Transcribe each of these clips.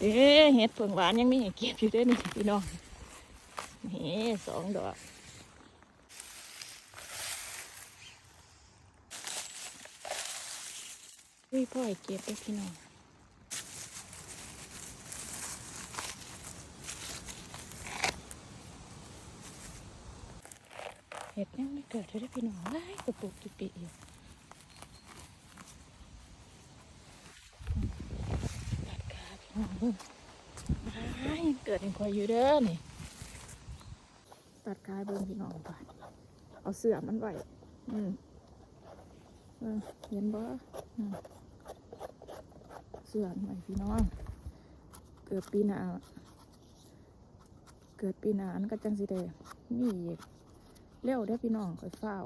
เด้เห็ดเผืองหวานยังมีให้เก็บอยู่เด้อนี่พี่น้องนี่สองดอกอุ้ยพ่อให้เก็บเด้พี่น้องเห็ดยังไม่เกิดเลยเด้พี่น้องว้ายกระปุกกิปิอยู่ ตัดขาพี่น้อง เบิ่งอ้ายเกิดเป็นควายอยู่เด้อนี่ตัดขายเบิ่งพี่น้องไปเอาเสือมันไว้อืมเห็นบ่เสือมันไว้พี่น้อง เกิดปีหน้าเกิดปีหน้าอันก็จังสิได้มีอีกเร็วเด้พี่น้องคอยเฝ้าว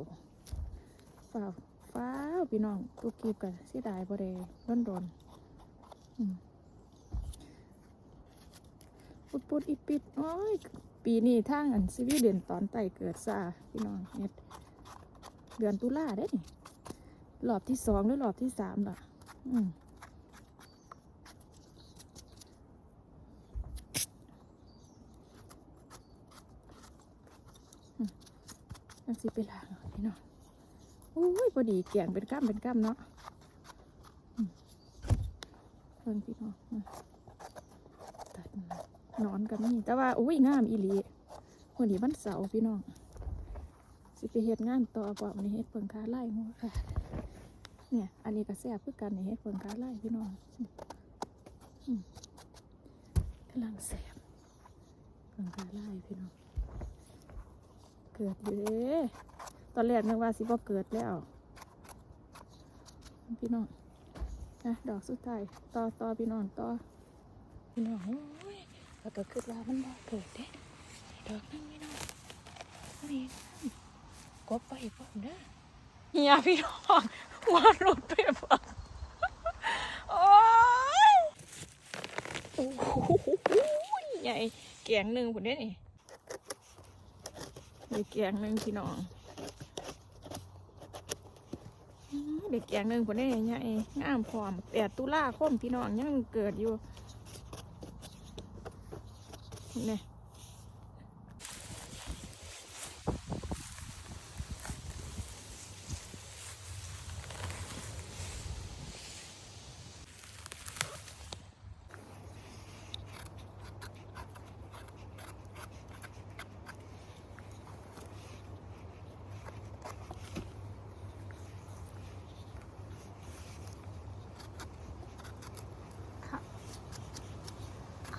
ฝ้าวฝ้าพี่น้องตุกกีบกันสียดายบ่ได้ร้อนโดนๆอืม ปุดปุดอิปิดโอ้ยปีนี้ทางอันสวีเดนตอนไต่เกิดซาพี่น้องเฮ็ดเดือนตุลาได้นี่รอบที่สองหรือรอบที่สามล่ะอืมอืมจังสิไปล้างพี่น้องโอ้ยพอดีแกงเป็นก้ามเป็นก้ามเนาะเพิ่งพี่น้องอ นอนกันนี่แต่ว่าอุ้ยงามอีหลีวันนี้วันเสาร์พี่น้องสิไปเฮ็ดงานต่อบ่วันเฮ็ดเพิ่งค้าไล่หัวค่ะเนี่ย อันนี้ก็แซ่บคือกันนี่เฮ็ดเพิ่งค้าไล่พี่น้องกำลังแซ่บเพิ่งค้าไล่พี่น้องเกิดอยู่เด้ตอนแรกนึกว่าสิบ่เกิดแล้ว พี่น้องนะดอกสุดท้ายต่อต่อพี่น้องต่อพี่น้องโอ้ แล้วก็คิดว่ามันบ่เกิดเด้ดอกนึงพี่น้องนี่กบไปพ่อมเด้อเฮียพี่น้องวาดรถไปพ่อมโอ้ยโอ้โหใหญ่แกงหนึ่งผมได้นี่เด็กแกงหนึ่งพี่น้องเด็กแกงหนึ่งผมได้ใหญ่งามพร้อมแปดตุลาคมพี่น้องยังเกิดอยู่ นี่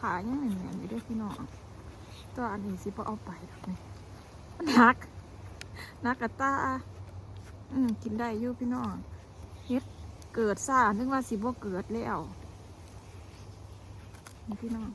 ขายังเหนียวๆอยู่ด้วยพี่น้องตัวอันนี้สิพอเอาไปนี่มันหักนักกะตาอืมกินได้อยู่พี่น้องเฮ็ดเกิดซ่านึกว่าสิบ่เกิดแล้วนี่พี่น้อง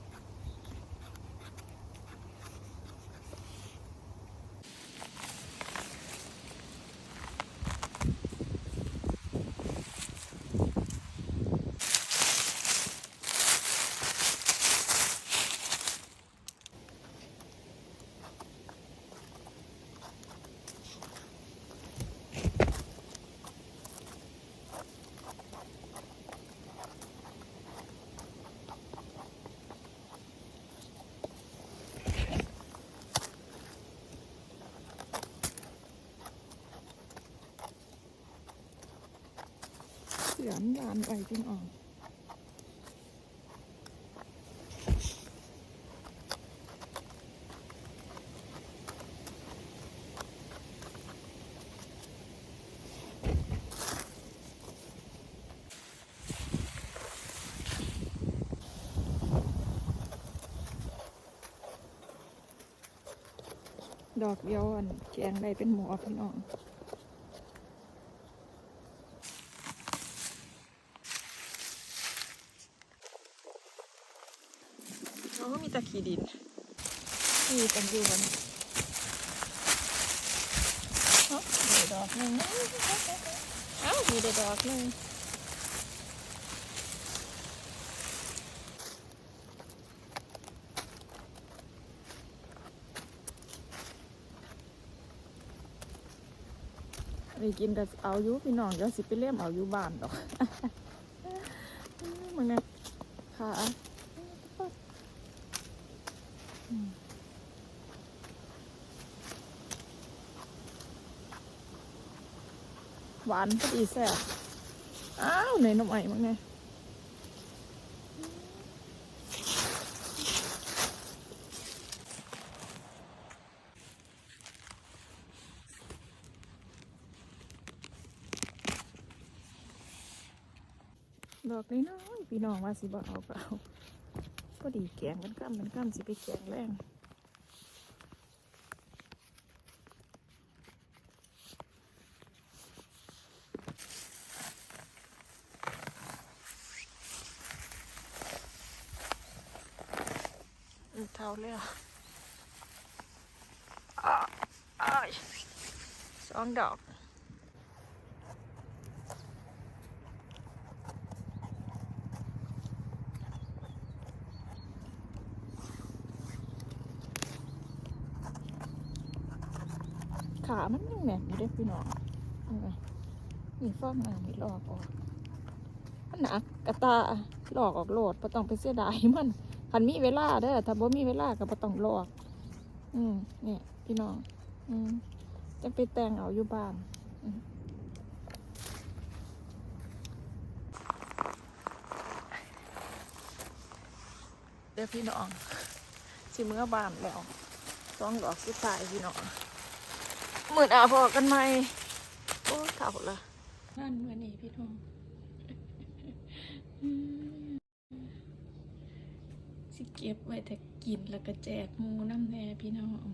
เสือนยานไปพี่น้องกเดียวอันแกงได้เป็นห มันก็มีตะขีดินมีกันอยู่กันมีดอกหนึ่งเอ้ามีดอกหนึ่งไปกินแต่เอาอยู่พี่น้องเดี๋ยวสิไปเล่มเอาอยู่บ้านดอกมึงเนี่ยขา หวานพอดีแซ่บอ้าวในน้ำไอ้มั้งไงดอกนี้น้อยๆพี่น้องว่าสิบ่เอาก็เอาพอดีแกงกันกั้มกันกั้มสิไปแกงแรง เท่าเลยอะอ่าอ้ายสองดอกขามันยังแหนมอยู่เด้อพี่น้องนี่ไงนี่ฟองน้ำนี่ลอกออก มันหนักกระตาลอกออกโหลดบ่ต้องไปเสียดายมัน คันมีเวลาเด้อถ้าบ่มีเวลาก็บ่ต้องลอก อืมเนี่ยพี่น้อง อืมจะไปแต่งเอาอยู่บ้านอืมเดี๋ยวพี่น้องสิเมื่อบ้านแล้วสองดอกสุดท้ายพี่น้องมืดอาพอกันไหมโอ้เข่าละนั่นเมื่อนี้พี่น้อง สิ เก็บไว้แต่กินแล้วก็แจกหมูน้ำแน่พี่น้อง